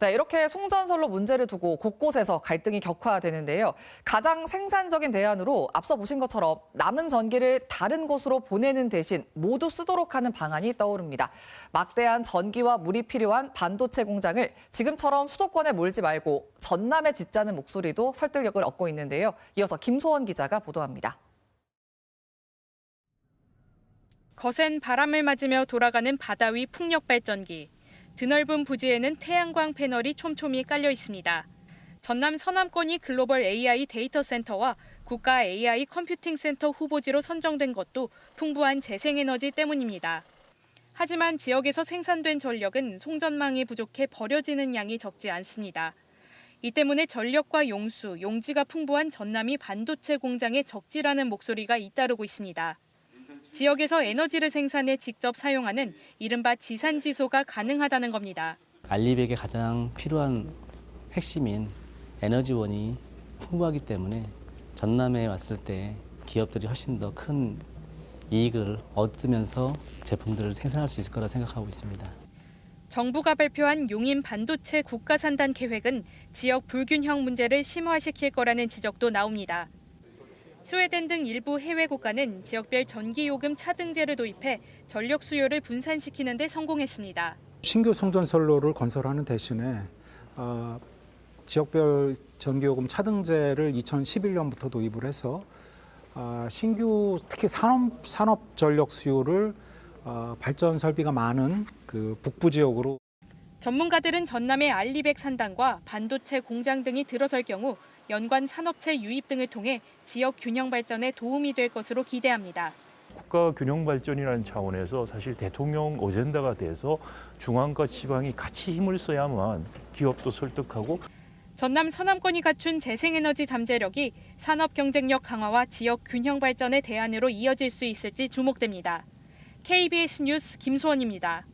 네, 이렇게 송전선로 문제를 두고 곳곳에서 갈등이 격화되는데요. 가장 생산적인 대안으로 앞서 보신 것처럼 남은 전기를 다른 곳으로 보내는 대신 모두 쓰도록 하는 방안이 떠오릅니다. 막대한 전기와 물이 필요한 반도체 공장을 지금처럼 수도권에 몰지 말고 전남에 짓자는 목소리도 설득력을 얻고 있는데요. 이어서 김소원 기자가 보도합니다. 거센 바람을 맞으며 돌아가는 바다 위 풍력 발전기. 드넓은 부지에는 태양광 패널이 촘촘히 깔려 있습니다. 전남 서남권이 글로벌 AI 데이터 센터와 국가 AI 컴퓨팅 센터 후보지로 선정된 것도 풍부한 재생에너지 때문입니다. 하지만 지역에서 생산된 전력은 송전망이 부족해 버려지는 양이 적지 않습니다. 이 때문에 전력과 용수, 용지가 풍부한 전남이 반도체 공장에 적지라는 목소리가 잇따르고 있습니다. 지역에서 에너지를 생산해 직접 사용하는 이른바 지산지소가 가능하다는 겁니다. 알리백에 가장 필요한 핵심인 에너지원이 풍부하기 때문에 전남에 왔을 때 기업들이 훨씬 더 큰 이익을 얻으면서 제품들을 생산할 수 있을 거라 생각하고 있습니다. 정부가 발표한 용인 반도체 국가 산단 계획은 지역 불균형 문제를 심화시킬 거라는 지적도 나옵니다. 스웨덴 등 일부 해외 국가는 지역별 전기요금 차등제를 도입해 전력 수요를 분산시키는 데 성공했습니다. 신규 송전선로를 건설하는 대신에 어, 지역별 전기요금 차등제를 2011년부터 도입을 해서 어, 신규 특히 산업 산업 전력 수요를 어, 발전 설비가 많은 그 북부 지역으로 전문가들은 전남의 알리백 산단과 반도체 공장 등이 들어설 경우 연관 산업체 유입 등을 통해 지역 균형 발전에 도움이 될 것으로 기대합니다. 국가 균형 발전이라는 차원에서 사실 대통령 어젠다가 돼서 중앙과 지방이 같이 힘을 써야만 기업도 설득하고 전남 서남권이 갖춘 재생에너지 잠재력이 산업 경쟁력 강화와 지역 균형 발전의 대안으로 이어질 수 있을지 주목됩니다. KBS 뉴스 김수원입니다.